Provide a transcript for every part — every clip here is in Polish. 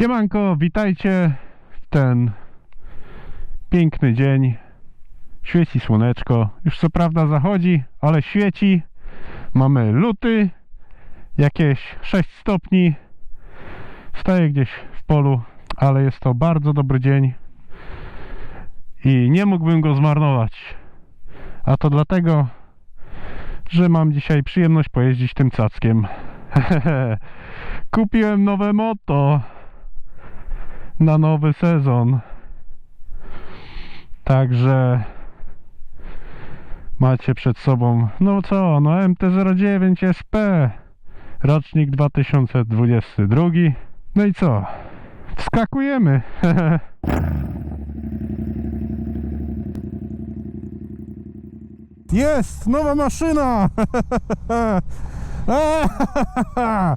Siemanko, witajcie w ten piękny dzień. Świeci słoneczko. Już co prawda zachodzi, ale świeci. Mamy luty, jakieś 6 stopni. Staję gdzieś w polu, ale jest to bardzo dobry dzień i nie mógłbym go zmarnować. A to dlatego, że mam dzisiaj przyjemność pojeździć tym cackiem. Kupiłem nowe moto na nowy sezon. Także macie przed sobą, no co, no MT-09 SP, rocznik 2022. No i co? Wskakujemy. Jest! Nowa maszyna!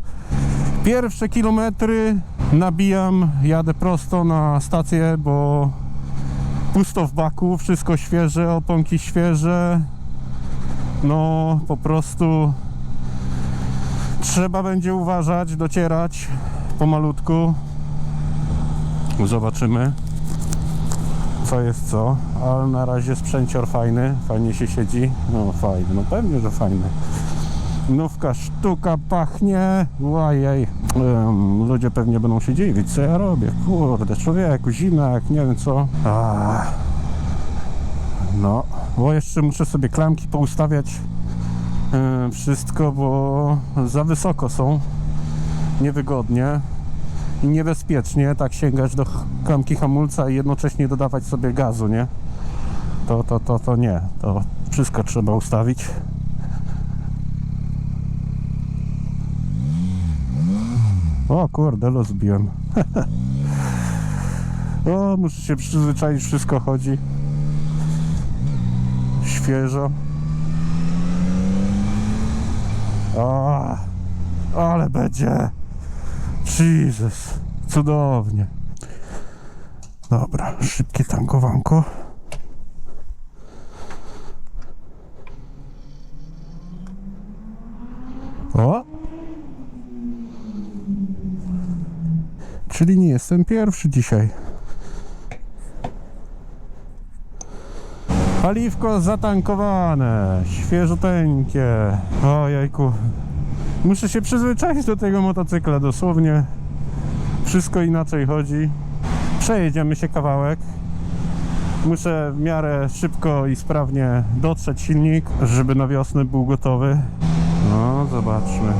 Pierwsze kilometry nabijam, jadę prosto na stację, bo pusto w baku, wszystko świeże, oponki świeże. No, po prostu trzeba będzie uważać, docierać pomalutku. Zobaczymy, co jest co, ale na razie sprzęcior fajny, fajnie się siedzi. No, fajny, no pewnie, że fajny. Nówka sztuka pachnie. Łajej. Em, ludzie pewnie będą się dziwić, co ja robię. Kurde, człowieku, zimek, nie wiem co. A. No, bo jeszcze muszę sobie klamki poustawiać. e, wszystko, bo za wysoko są. Niewygodnie i niebezpiecznie tak sięgać do klamki hamulca i jednocześnie dodawać sobie gazu, nie? To, to, to, to nie. To wszystko trzeba ustawić. O kurde, los zbiłem. o, muszę się przyzwyczaić, wszystko chodzi. Świeżo. O, ale będzie. Jesus, cudownie. Dobra, szybkie tankowanko. Czyli nie jestem pierwszy dzisiaj. Paliwko zatankowane, świeżuteńkie. O jajku. Muszę się przyzwyczaić do tego motocykla dosłownie. Wszystko inaczej chodzi. Przejedziemy się kawałek. Muszę w miarę szybko i sprawnie dotrzeć silnik, żeby na wiosnę był gotowy. No, zobaczmy.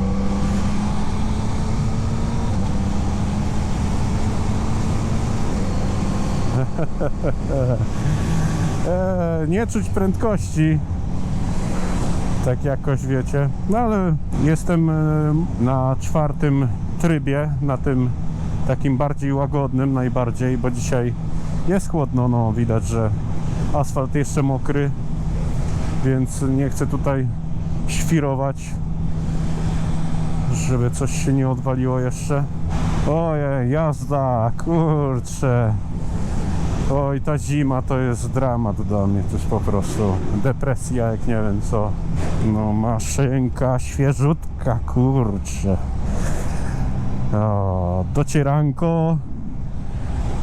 nie czuć prędkości. Tak jakoś wiecie. No ale jestem e, na czwartym trybie, na tym takim bardziej łagodnym najbardziej, bo dzisiaj jest chłodno, no widać, że asfalt jeszcze mokry, więc nie chcę tutaj świrować, żeby coś się nie odwaliło jeszcze. Ojej, jazda, kurczę. Oj, ta zima to jest dramat dla mnie, to jest po prostu depresja, jak nie wiem co. No, maszynka świeżutka, kurczę. O, docieranko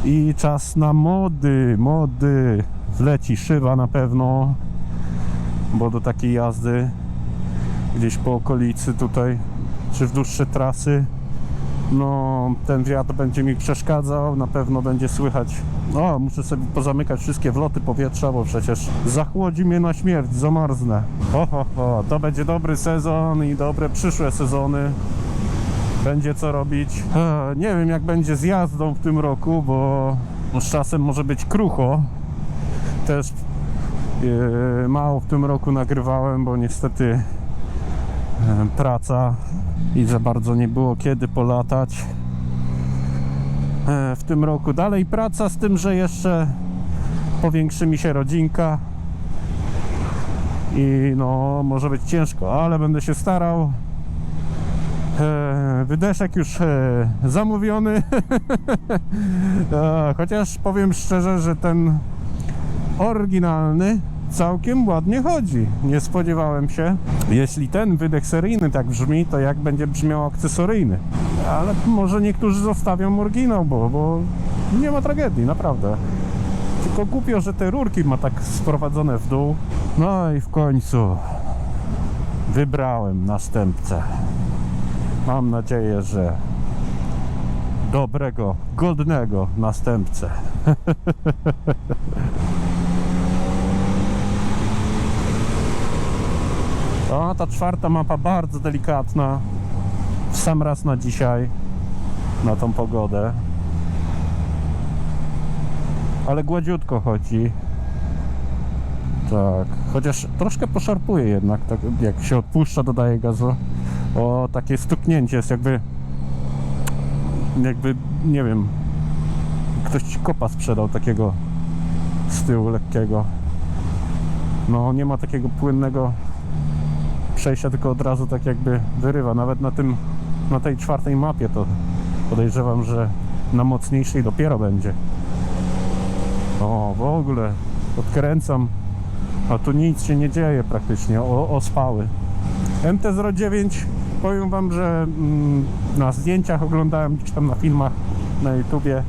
i czas na mody, mody. Wleci szyba na pewno, bo do takiej jazdy gdzieś po okolicy tutaj, czy w dłuższe trasy no ten wiatr będzie mi przeszkadzał, na pewno będzie słychać. O, muszę sobie pozamykać wszystkie wloty powietrza, bo przecież zachłodzi mnie na śmierć, zamarznę. Ho, ho, ho, to będzie dobry sezon i dobre przyszłe sezony. Będzie co robić. E, nie wiem jak będzie z jazdą w tym roku, bo z czasem może być krucho. Też e, mało w tym roku nagrywałem, bo niestety praca i za bardzo nie było kiedy polatać. E, W tym roku dalej praca, z tym, że jeszcze powiększy mi się rodzinka i no może być ciężko, ale będę się starał. E, Wydeszek już e, zamówiony. E, Chociaż powiem szczerze, że ten oryginalny całkiem ładnie chodzi. Nie spodziewałem się. Jeśli ten wydech seryjny tak brzmi, to jak będzie brzmiał akcesoryjny? Ale może niektórzy zostawią oryginał, bo, bo nie ma tragedii, naprawdę. Tylko głupio, że te rurki ma tak sprowadzone w dół. No i w końcu wybrałem następcę. Mam nadzieję, że dobrego, godnego następcę. O, ta czwarta mapa bardzo delikatna. W sam raz na dzisiaj, na tą pogodę. Ale gładziutko chodzi. Tak, chociaż troszkę poszarpuje jednak, tak jak się odpuszcza, dodaje gazu. O, takie stuknięcie jest jakby, jakby, nie wiem, ktoś ci kopa sprzedał takiego z tyłu lekkiego. No, nie ma takiego płynnego przejścia, tylko od razu tak jakby wyrywa. Nawet na tym, na tej czwartej mapie to podejrzewam, że na mocniejszej dopiero będzie. O, w ogóle odkręcam, a tu nic się nie dzieje praktycznie, o, ospały. MT-09, powiem Wam, że mm, na zdjęciach oglądałem gdzieś tam na filmach na YouTubie.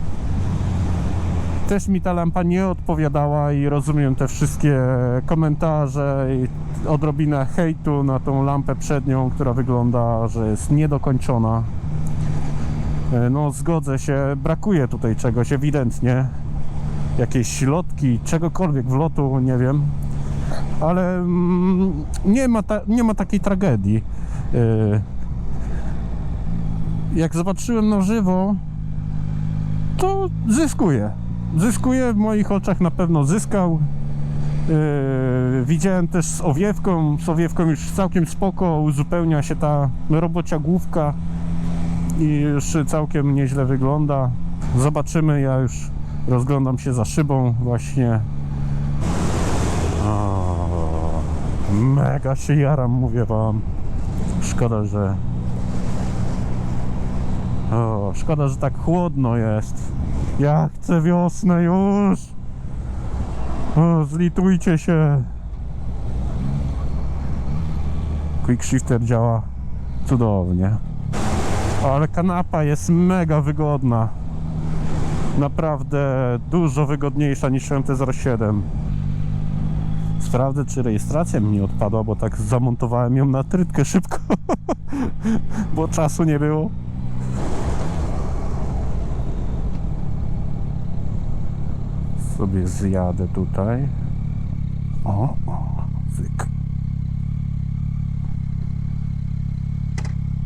Też mi ta lampa nie odpowiadała i rozumiem te wszystkie komentarze i odrobinę hejtu na tą lampę przednią, która wygląda, że jest niedokończona. E, No zgodzę się, brakuje tutaj czegoś ewidentnie. Jakieś środki, czegokolwiek wlotu, nie wiem. Ale mm, nie, ma ta, nie ma takiej tragedii. E, Jak zobaczyłem na żywo, to zyskuje. Zyskuje w moich oczach na pewno zyskał. Yy, widziałem też z owiewką, z owiewką już całkiem spoko, uzupełnia się ta robocia główka i już całkiem nieźle wygląda. Zobaczymy, ja już rozglądam się za szybą właśnie. O, mega się jaram, mówię wam. Szkoda, że o, szkoda, że tak chłodno jest. Ja chcę wiosnę już. O, zlitujcie się. Quick Shifter działa cudownie. Ale kanapa jest mega wygodna. Naprawdę dużo wygodniejsza niż MT-07. Sprawdzę, czy rejestracja mi nie odpadła, bo tak zamontowałem ją na trytkę szybko, bo czasu nie było. Sobie zjadę tutaj. O, o, zyk.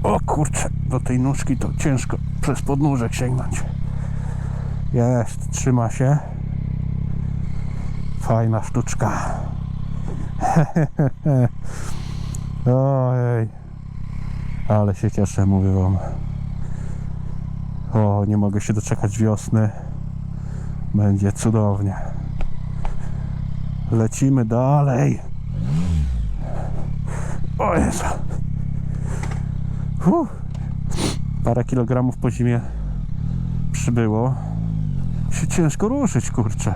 O kurczę, do tej nóżki to ciężko przez podnóżek sięgnąć. Jest, trzyma się. Fajna sztuczka. Ojej. Ale się cieszę, mówię wam. O, nie mogę się doczekać wiosny. Będzie cudownie. Lecimy dalej. O Jezu. Parę kilogramów po zimie przybyło. Się ciężko ruszyć, kurczę.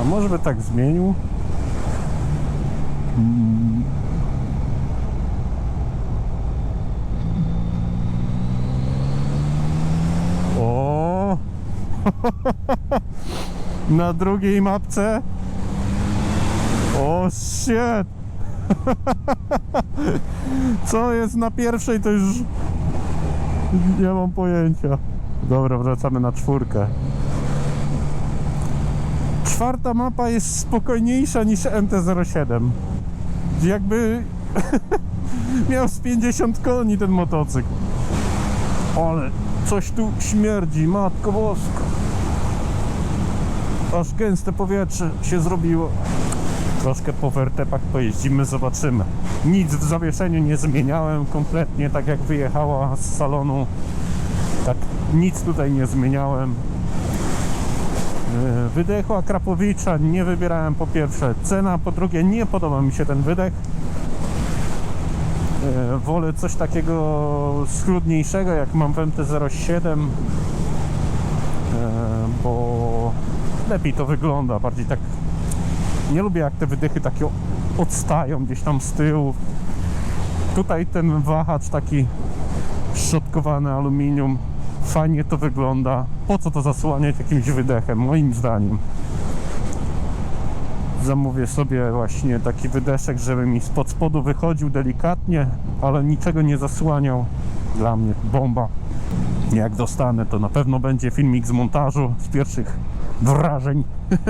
A może by tak zmienił? Na drugiej mapce. O shit! Co jest na pierwszej, to już nie mam pojęcia. Dobra, wracamy na czwórkę. Czwarta mapa jest spokojniejsza niż MT-07. Jakby miał z 50 koni ten motocykl. Ale coś tu śmierdzi, matko bosko. Aż gęste powietrze się zrobiło. Troszkę po wertepach pojeździmy, zobaczymy. Nic w zawieszeniu nie zmieniałem kompletnie, tak jak wyjechała z salonu. Tak, nic tutaj nie zmieniałem. Yy, Wydechu Akrapowicza nie wybierałem po pierwsze cena, po drugie nie podoba mi się ten wydech. Yy, Wolę coś takiego schludniejszego jak mam w MT-07 yy, bo lepiej to wygląda, bardziej tak nie lubię jak te wydechy takie odstają gdzieś tam z tyłu tutaj ten wahacz taki szczotkowane aluminium. Fajnie to wygląda. Po co to zasłaniać jakimś wydechem, moim zdaniem. Zamówię sobie właśnie taki wydeszek, żeby mi spod spodu wychodził delikatnie, ale niczego nie zasłaniał. Dla mnie bomba. Jak dostanę, to na pewno będzie filmik z montażu, z pierwszych wrażeń.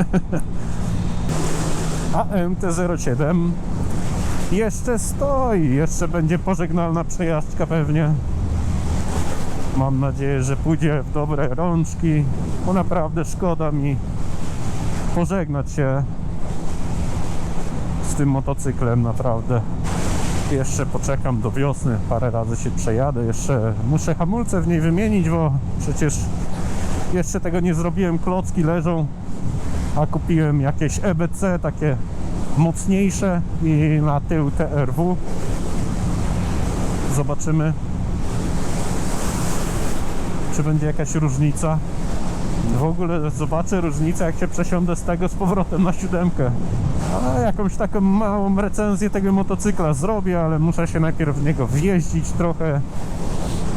A MT-07 jeszcze stoi, jeszcze będzie pożegnalna przejażdżka pewnie. Mam nadzieję, że pójdzie w dobre rączki, bo naprawdę szkoda mi pożegnać się z tym motocyklem, naprawdę. Jeszcze poczekam do wiosny, parę razy się przejadę, jeszcze muszę hamulce w niej wymienić, bo przecież jeszcze tego nie zrobiłem, klocki leżą, a kupiłem jakieś EBC, takie mocniejsze i na tył TRW. Zobaczymy, czy będzie jakaś różnica. W ogóle zobaczę różnicę, jak się przesiądę z tego z powrotem na siódemkę. A jakąś taką małą recenzję tego motocykla zrobię, ale muszę się najpierw w niego wjeździć trochę.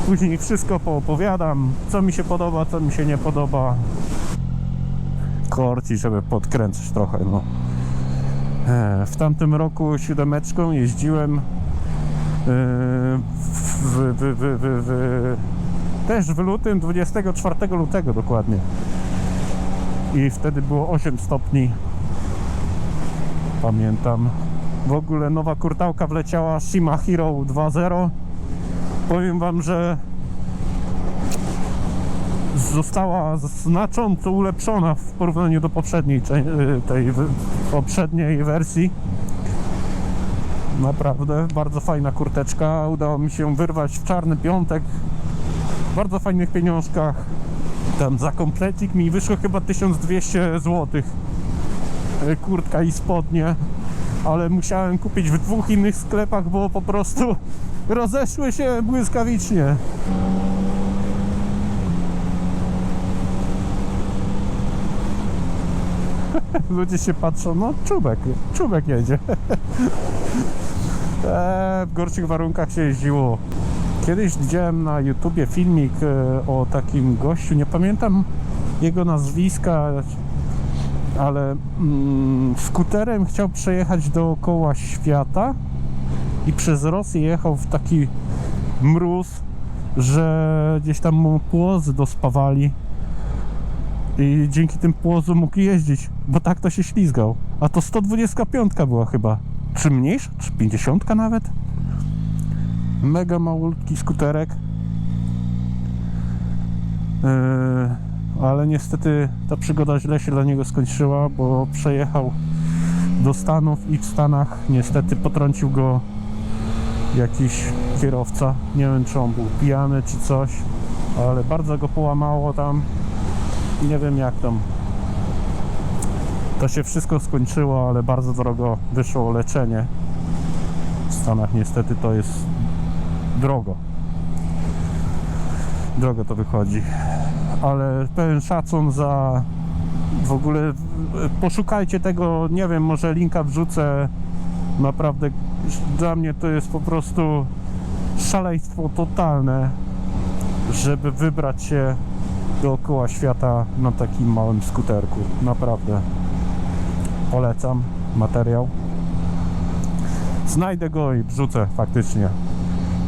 Później wszystko poopowiadam, co mi się podoba, co mi się nie podoba. Korci, żeby podkręcać trochę, no. E, W tamtym roku siódemeczką jeździłem e, w, w, w, w, w, też w lutym, 24 lutego dokładnie. I wtedy było 8 stopni. Pamiętam. W ogóle nowa kurtałka wleciała Shima Hero 2.0. Powiem wam, że została znacząco ulepszona w porównaniu do poprzedniej tej poprzedniej wersji. Naprawdę bardzo fajna kurteczka. Udało mi się wyrwać w czarny piątek. W bardzo fajnych pieniążkach. Tam za komplecik mi wyszło chyba 1200 zł. Kurtka i spodnie. Ale musiałem kupić w dwóch innych sklepach, bo po prostu rozeszły się błyskawicznie. Ludzie się patrzą, no czubek, czubek jedzie. Eee, w gorszych warunkach się jeździło. Kiedyś widziałem na YouTubie filmik e, o takim gościu, nie pamiętam jego nazwiska, ale mm, skuterem chciał przejechać dookoła świata i przez Rosję jechał w taki mróz, że gdzieś tam mu płozy dospawali i dzięki tym płozu mógł jeździć, bo tak to się ślizgał. A to 125 była chyba. Czy mniejsza? Czy 50 nawet? Mega małutki skuterek. Yy, ale niestety ta przygoda źle się dla niego skończyła, bo przejechał do Stanów i w Stanach niestety potrącił go jakiś kierowca. Nie wiem czy on był pijany czy coś, ale bardzo go połamało tam. Nie wiem jak tam. To się wszystko skończyło, ale bardzo drogo wyszło leczenie. W Stanach niestety to jest drogo. Drogo to wychodzi. Ale pełen szacun za w ogóle poszukajcie tego, nie wiem, może linka wrzucę. Naprawdę dla mnie to jest po prostu szaleństwo totalne, żeby wybrać się dookoła świata na takim małym skuterku. Naprawdę polecam materiał. Znajdę go i wrzucę faktycznie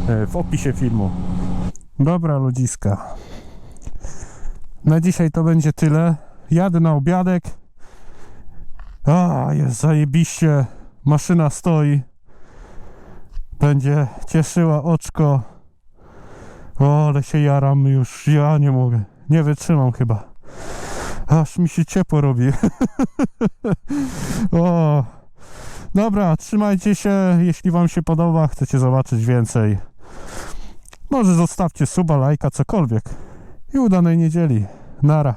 e, w opisie filmu. Dobra ludziska. Na dzisiaj to będzie tyle. Jadę na obiadek. A, jest zajebiście. Maszyna stoi. Będzie cieszyła oczko. O, ale się jaram już. Ja nie mogę. Nie wytrzymam chyba. Aż mi się ciepło robi. o. Dobra, trzymajcie się. Jeśli Wam się podoba, chcecie zobaczyć więcej. Może zostawcie suba, lajka, cokolwiek. I udanej niedzieli. Nara.